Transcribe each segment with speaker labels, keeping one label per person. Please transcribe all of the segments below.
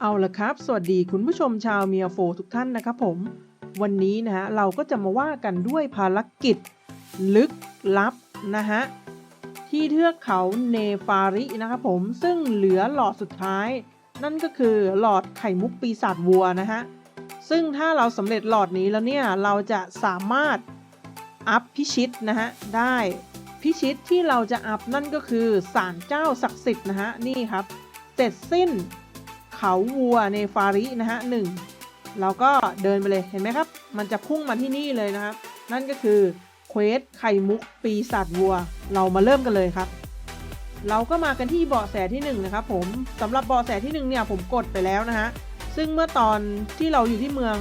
Speaker 1: เอาละครับ สวัสดีคุณผู้ชมชาวเมียโฟทุกท่านนะครับผม วันนี้นะฮะเราก็จะมาว่ากันด้วยภารกิจ ลึกลับนะฮะที่เทือกเขาเนฟารินะครับผมซึ่งเหลือหลอดสุดท้าย นั่นก็คือหลอดไข่มุกปีศาจวัวนะฮะซึ่งถ้าเราสำเร็จหลอดนี้แล้วเนี่ยเราจะสามารถอัพพิชิตนะฮะได้พิชิตที่เราจะอัพนั่นก็คือศาลเจ้าศักดิ์สิทธิ์นะฮะนี่ครับเสร็จสิ้น เขาวัวเนฟารินะฮะหนึ่งเราก็เดินไปเลยเห็นไหมครับ มันจะพุ่งมาที่นี่เลยนะครับ นั่นก็คือเควสไข่มุกปีศาจวัว เรามาเริ่มกันเลยครับ เราก็มากันที่เบาะแสที่1นงนะครับผมสำหรับเบาะแสที่1เนี่ยผมกดไปแล้วนะฮะซึ่งเมื่อตอนที่เราอยู่ที่เมือง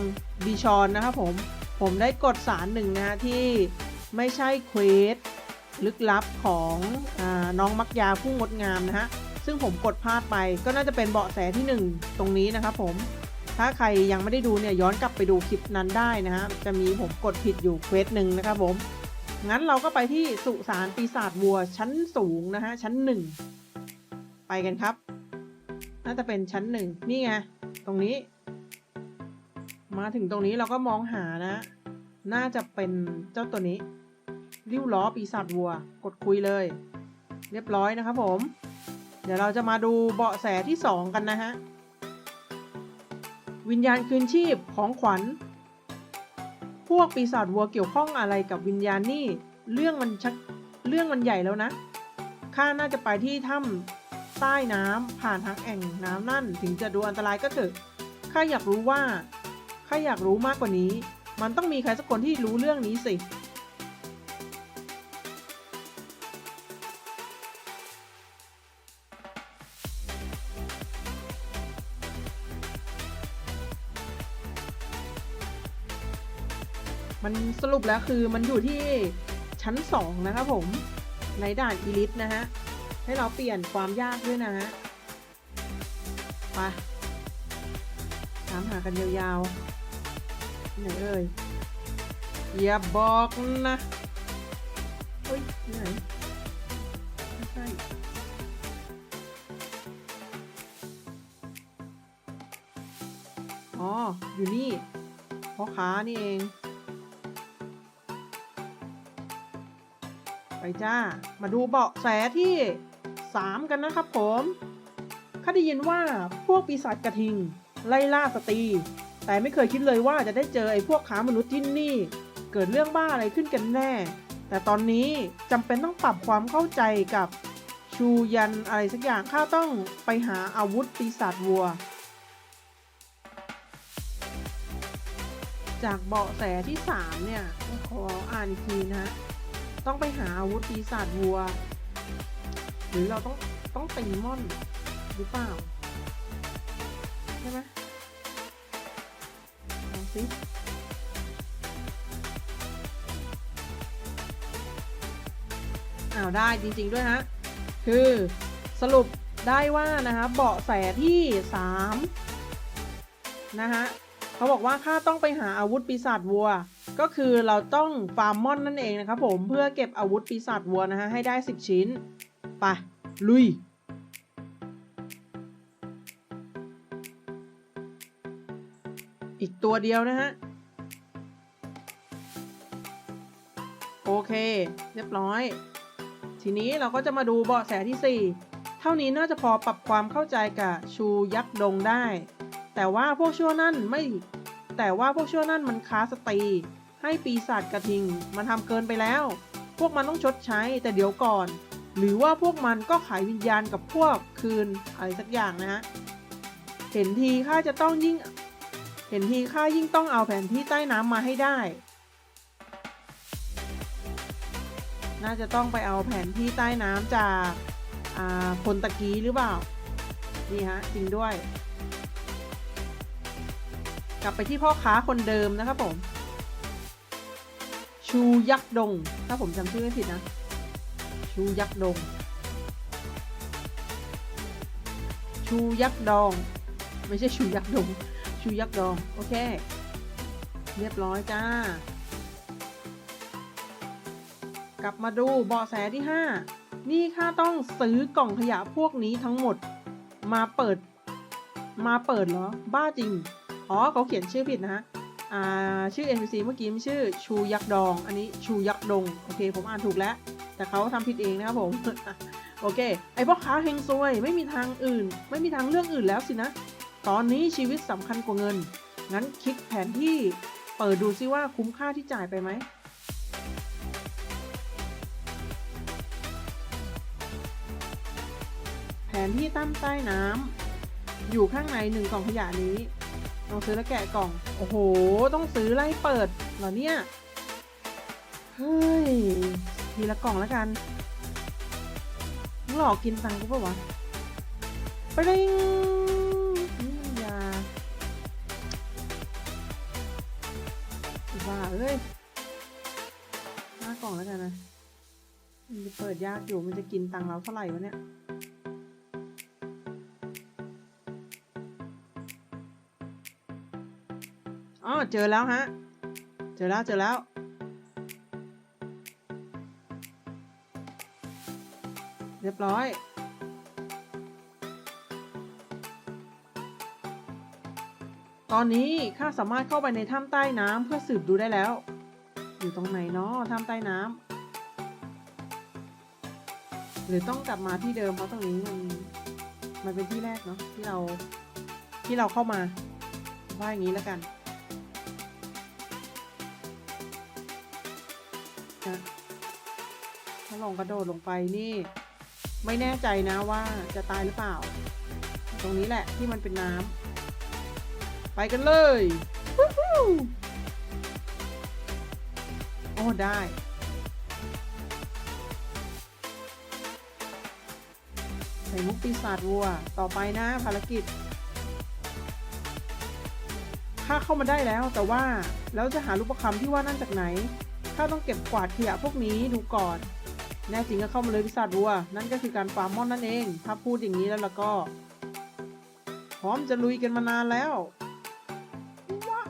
Speaker 1: บีชอนนะครับผมผมได้กดสารหนึ่งนะฮะที่ไม่ใช่เควสลึกลับของอน้องมักยาผู้งดงามนะฮะ ซึ่งผมกดพลาดไปก็น่าจะเป็นเบาะแสที่ 1 ตรงนี้นะครับผมถ้าใครยังไม่ได้ดูเนี่ยย้อนกลับไปดูคลิปนั้นได้นะฮะจะมีผมกดผิดอยู่เควสหนึ่งนะครับผมงั้นเราก็ไปที่สุสานปีศาจวัวชั้นสูงนะฮะชั้นหนึ่งไปกันครับ น่าจะเป็นชั้นหนึ่งนี่ไงตรงนี้ มาถึงตรงนี้เราก็มองหานะ น่าจะเป็นเจ้าตัวนี้ ริ้วล้อปีศาจวัว กดคุยเลย เรียบร้อยนะครับผม เดี๋ยวเราจะมาดูเบาะแสที่ 2 กันนะฮะ วิญญาณคืนชีพของขวัญ พวกปีศาจวัวเกี่ยวข้องอะไรกับวิญญาณนี่ เรื่องมันชักเรื่องมันใหญ่แล้วนะ ข้าน่าจะไปที่ถ้ำใต้น้ำผ่านทางแอ่งน้ำนั่นถึงจะดูอันตรายก็เถอะ ข้าอยากรู้ว่า ข้าอยากรู้มากกว่านี้ มันต้องมีใครสักคนที่รู้เรื่องนี้สิ มันสรุปแล้วคือมันอยู่ที่ชั้น 2 นะครับผมในด่านอีลิทนะฮะ ให้เราเปลี่ยนความยากด้วยนะฮะไปตามหากันยาวๆไหนเอ่ยอย่าบอกนะเฮ้ยไหนไม่ใช่อ๋อ อยู่นี่พ่อค้านี่เอง จ้า มาดูเบาะแสที่ 3 กันนะครับผมข้าได้ยินว่าพวกปีศาจกระทิง ไล่ล่าสตรี แต่ไม่เคยคิดเลยว่าจะได้เจอไอ้พวกค้ามนุษย์ที่นี่ เกิดเรื่องบ้าอะไรขึ้นกันแน่ แต่ตอนนี้จำเป็นต้องปรับความเข้าใจกับชูยันอะไรสักอย่างข้าต้องไปหาอาวุธปีศาจวัว จากเบาะแสที่ 3 เนี่ยขออ่านอีกทีนะ ต้องไปหาอาวุธปีศาจวัว หรือเราต้องต้องตีม่อนหรือเปล่า ใช่ไหมลองสิอ้าวได้จริง ๆด้วยฮะ คือสรุปได้ว่านะฮะเบาะแสที่3นะฮะเขาบอกว่าข้าต้องไปหาอาวุธปีศาจวัว ก็คือเราต้องฟาร์มมอนนั่นเองนะครับผมเพื่อเก็บอาวุธปีศาจวัวนะฮะให้ได้ 10 ชิ้น ไป ลุยอีกตัวเดียวนะฮะ โอเค เรียบร้อย ทีนี้เราก็จะมาดูเบาะแสที่ 4 เท่านี้น่าจะพอปรับความเข้าใจกับชูยักษ์ดงได้ แต่ว่าพวกชั่วนั่นไม่ แต่ว่าพวกชั่วนั่นมันค้าสตรี ให้ปีศาจกระทิงมันทำเกินไปแล้ว พวกมันต้องชดใช้แต่เดี๋ยวก่อน หรือว่าพวกมันก็ขายวิญญาณกับพวกคืนอะไรสักอย่างนะฮะเห็นทีข้าจะต้องยิ่ง เห็นทีข้ายิ่งต้องเอาแผนที่ใต้น้ำมาให้ได้ น่าจะต้องไปเอาแผนที่ใต้น้ำจากอาคนตะกี้หรือเปล่า นี่ฮะจริงด้วย กลับไปที่พ่อค้าคนเดิมนะครับผม ชูยักษ์ดง ถ้าผมจำชื่อไม่ผิดนะ ชูยักษ์ดง ชูยักษ์ดอง ไม่ใช่ชูยักษ์ดง ชูยักษ์ดอง โอเค เรียบร้อยจ้า กลับมาดูเบาะแสที่ 5 นี่ข้าต้องซื้อกล่องขยะพวกนี้ทั้งหมด มาเปิด มาเปิดเหรอ บ้าจริง อ๋อเขาเขียนชื่อผิดนะฮะ ชื่อ NPC เมื่อกี้มันชื่อชูยักษ์ดอง อันนี้ชูยักษ์ดง โอเค ผมอ่านถูกแล้ว แต่เขาทำผิดเองนะครับผม โอเค ไอพ่อค้าเฮงซวย ไม่มีทางอื่น ไม่มีทางเลือกอื่นแล้วสินะ ตอนนี้ชีวิตสำคัญกว่าเงิน งั้นคลิกแผนที่ เปิดดูซิว่าคุ้มค่าที่จ่ายไปไหมแผนที่ตั้มใต้น้ำอยู่ข้างในหนึ่งกล่องขยะนี้ ลองซื้อแล้วแกะกล่อง โอ้โห ต้องซื้อไล่เปิดเหรอเนี่ย เฮ้ย ทีละกล่องแล้วกันหลอกกินตังค์กูปะวะปเลยนี่ยาอีบ้าเอ้ยห้ากล่องแล้วกันนะ มันจะเปิดยากอยู่ มันจะกินตังค์เราเท่าไหร่วะเนี่ย เจอแล้วฮะ เจอแล้วเจอแล้ว เรียบร้อย ตอนนี้ข้าสามารถเข้าไปในถ้ำใต้น้ำเพื่อสืบดูได้แล้ว อยู่ตรงไหนเนาะถ้ำใต้น้ำหรือต้องกลับมาที่เดิมเพราะตรงนี้มันมันเป็นที่แรกเนาะที่เราที่เราเข้ามาว่าอย่างนี้แล้วกัน นะถ้าลองกระโดดลงไปนี่ ไม่แน่ใจนะว่าจะตายหรือเปล่า ตรงนี้แหละที่มันเป็นน้ำไปกันเลยโอ้ได้ใส่มุกปีศาจวัว ต่อไปนะ ภารกิจข้าเข้ามาได้แล้วแต่ว่า แล้วจะหารูปประคำที่ว่านั่นจากไหน ข้าต้องเก็บกวาดขยะพวกนี้ดูก่อน แน่จริงก็เข้ามาเลยพิศาจวัว นั่นก็คือการฟาร์มมอนนั่นเอง ถ้าพูดอย่างนี้แล้วละก็ พร้อมจะลุยกันมานานแล้วว้า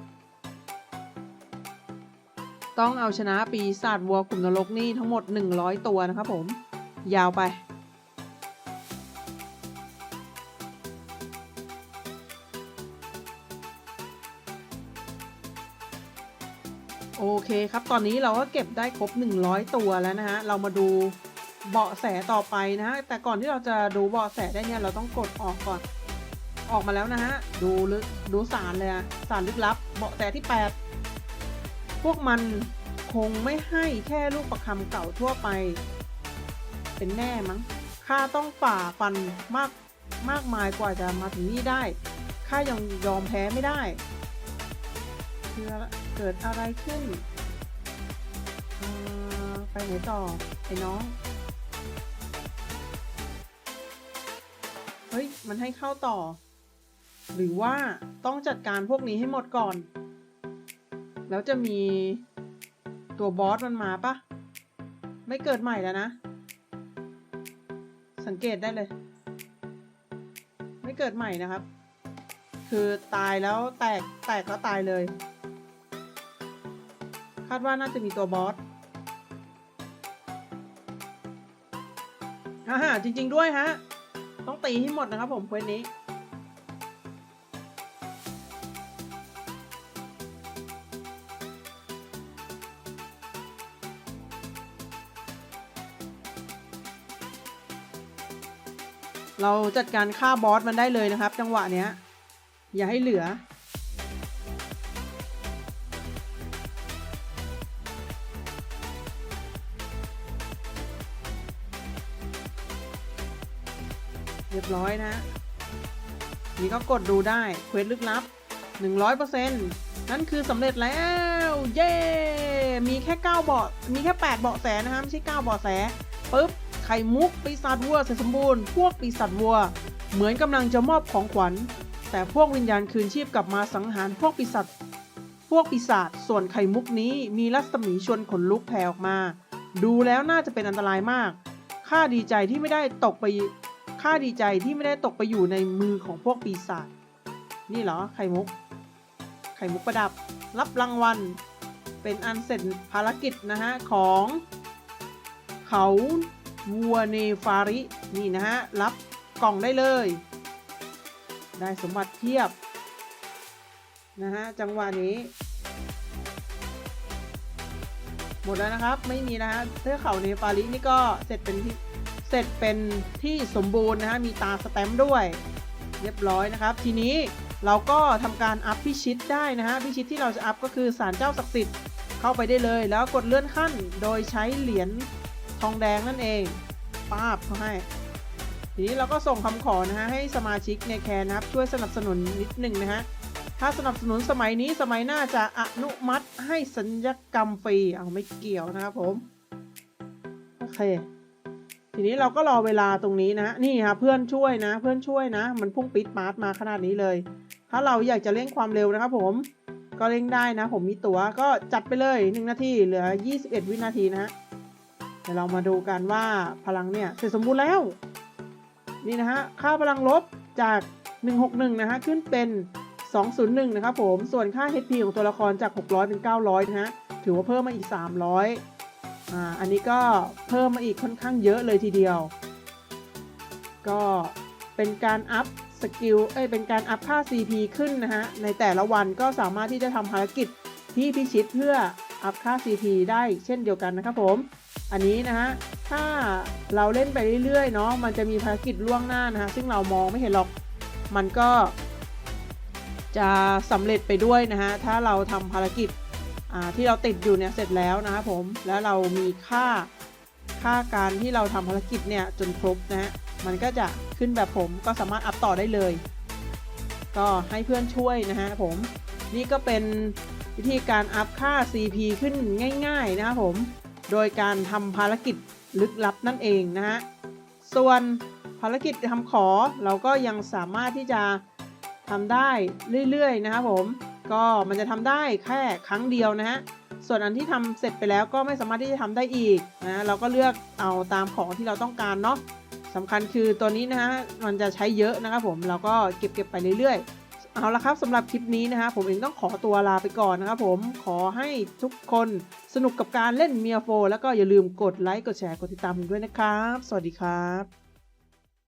Speaker 1: ต้องเอาชนะปีศาจวัวกลุ่มนรกนี่ทั้งหมด 100 ตัวนะครับผม ยาวไป โอเคครับ ตอนนี้เราก็เก็บได้ครบ 100 ตัวแล้วนะฮะ เรามาดูเบาะแสต่อไปนะฮะ แต่ก่อนที่เราจะดูเบาะแสได้เนี่ย เราต้องกดออกก่อน ออกมาแล้วนะฮะ ดูลึกดูสารเลยอะสารลึกลับ เบาะแสที่ 8 พวกมันคงไม่ให้แค่ลูกประคำเก่าทั่วไป เป็นแน่มั้ง ข้าต้องฝ่าฟันมากมากมายกว่าจะมาถึงนี่ได้ ข้ายังยอมแพ้ไม่ได้คืออะ เกิดอะไรขึ้นไปไหนต่อไอ้น้อง เฮ้ย มันให้เข้าต่อ หรือว่าต้องจัดการพวกนี้ให้หมดก่อน แล้วจะมีตัวบอสมันมาปะไม่เกิดใหม่แล้วนะ สังเกตได้เลย ไม่เกิดใหม่นะครับ คือตายแล้วแตกแตกแล้วตายเลย คาดว่าน่าจะมีตัวบอสอ่าฮะจริง ๆ ด้วยฮะ ต้องตีให้หมดนะครับผมเควสนี้ เราจัดการฆ่าบอสมันได้เลยนะครับ จังหวะเนี้ย อย่าให้เหลือ ร้อยนะ นี่ก็กดดูได้เควสลึกลับ 100%นั่นคือสำเร็จแล้ว เย้ มีแค่ 9 เบาะมีแค่ 8 เบาะแสนะคะไม่ใช่ 9 เบาะแสปุ๊บไข่มุกปีศาจวัวเสร็จสมบูรณ์พวกปีศาจวัว เหมือนกำลังจะมอบของขวัญ แต่พวกวิญญาณคืนชีพกลับมาสังหารพวกปีศาจพวกปีศาจส่วนไข่มุกนี้มีรัศมีชวนขนลุกแผ่ออกมา ดูแล้วน่าจะเป็นอันตรายมากข้าดีใจที่ไม่ได้ตกไป ข้าดีใจที่ไม่ได้ตกไปอยู่ในมือของพวกปีศาจ นี่เหรอ ไข่มุก ไข่มุกประดับ รับรางวัล เป็นอันเสร็จภารกิจนะฮะ ของ เขาวัวเนฟาริ นี่นะฮะ รับกล่องได้เลย ได้สมบัติเทียบ นะฮะ จังหวะนี้ หมดแล้วนะครับ ไม่มีนะฮะเทือกเขาเนปาลินี่ก็เสร็จเป็นที่ เสร็จเป็นที่สมบูรณ์นะฮะมีตาสแตมป์ด้วย เรียบร้อยนะครับ ทีนี้เราก็ทำการอัพพิชิตได้นะฮะพิชิตที่เราจะอัพก็คือศาลเจ้าศักดิ์สิทธิ์เข้าไปได้เลย แล้วกดเลื่อนขั้นโดยใช้เหรียญทองแดงนั่นเองป้าบเขาให้ทีนี้เราก็ส่งคำขอนะฮะให้สมาชิกในแคนนะครับช่วยสนับสนุนนิดหนึ่งนะฮะถ้าสนับสนุนสมัยนี้สมัยหน้าจะอนุมัติให้สัญญกรรมฟรีเอาไม่เกี่ยวนะครับผม โอเค ทีนี้เราก็รอเวลาตรงนี้นะนี่ครับเพื่อนช่วยนะ เพื่อนช่วยนะ มันพุ่งปิดมาร์ทมาขนาดนี้เลย ถ้าเราอยากจะเร่งความเร็วนะครับผมก็เร่งได้นะ ผมมีตั๋วก็จัดไปเลย 1 นาทีเหลือ 21 วินาทีนะฮะเดี๋ยวเรามาดูกันว่าพลังเนี่ยเสร็จสมบูรณ์แล้ว นี่นะฮะค่าพลังลบจาก 161 นะฮะขึ้นเป็น 201 นะครับผมส่วนค่า HP ของตัวละครจาก 600 เป็น 900 นะฮะถือว่าเพิ่มมาอีก 300 อันนี้ก็เพิ่มมาอีกค่อนข้างเยอะเลยทีเดียว ก็เป็นการอัพสกิล เอ้ย เป็นการอัพค่า CP ขึ้นนะฮะ ในแต่ละวันก็สามารถที่จะทำภารกิจที่พิชิตเพื่ออัพค่า CP ได้เช่นเดียวกันนะครับผม อันนี้นะฮะ ถ้าเราเล่นไปเรื่อยๆเนาะ มันจะมีภารกิจล่วงหน้านะฮะ ซึ่งเรามองไม่เห็นหรอก มันก็จะสำเร็จไปด้วยนะฮะ ถ้าเราทำภารกิจ ที่เราติดอยู่เนี่ยเสร็จแล้วนะครับผมแล้วเรามีค่าค่าการที่เราทำภารกิจเนี่ยจนครบนะฮะมันก็จะขึ้นแบบผมก็สามารถอัพต่อได้เลย ก็ให้เพื่อนช่วยนะฮะผมนี่ก็เป็นวิธีการอัพค่า CP ขึ้นง่าย ๆ นะครับผม โดยการทำภารกิจลึกลับนั่นเองนะฮะ ส่วนภารกิจทำขอเราก็ยังสามารถที่จะทำได้เรื่อยๆ นะครับผม ก็มันจะทำได้แค่ครั้งเดียวนะฮะ ส่วนอันที่ทำเสร็จไปแล้วก็ไม่สามารถที่จะทำได้อีกนะเราก็เลือกเอาตามของที่เราต้องการเนาะสำคัญคือตัวนี้นะฮะมันจะใช้เยอะนะครับผมเราก็เก็บเก็บไปเรื่อยๆ เอาละครับสำหรับคลิปนี้นะฮะผมเองต้องขอตัวลาไปก่อนนะครับผมขอให้ทุกคนสนุกกับการเล่นเมียโฟแล้วก็อย่าลืมกดไลค์กดแชร์กดติดตามผมด้วยนะครับ สวัสดีครับ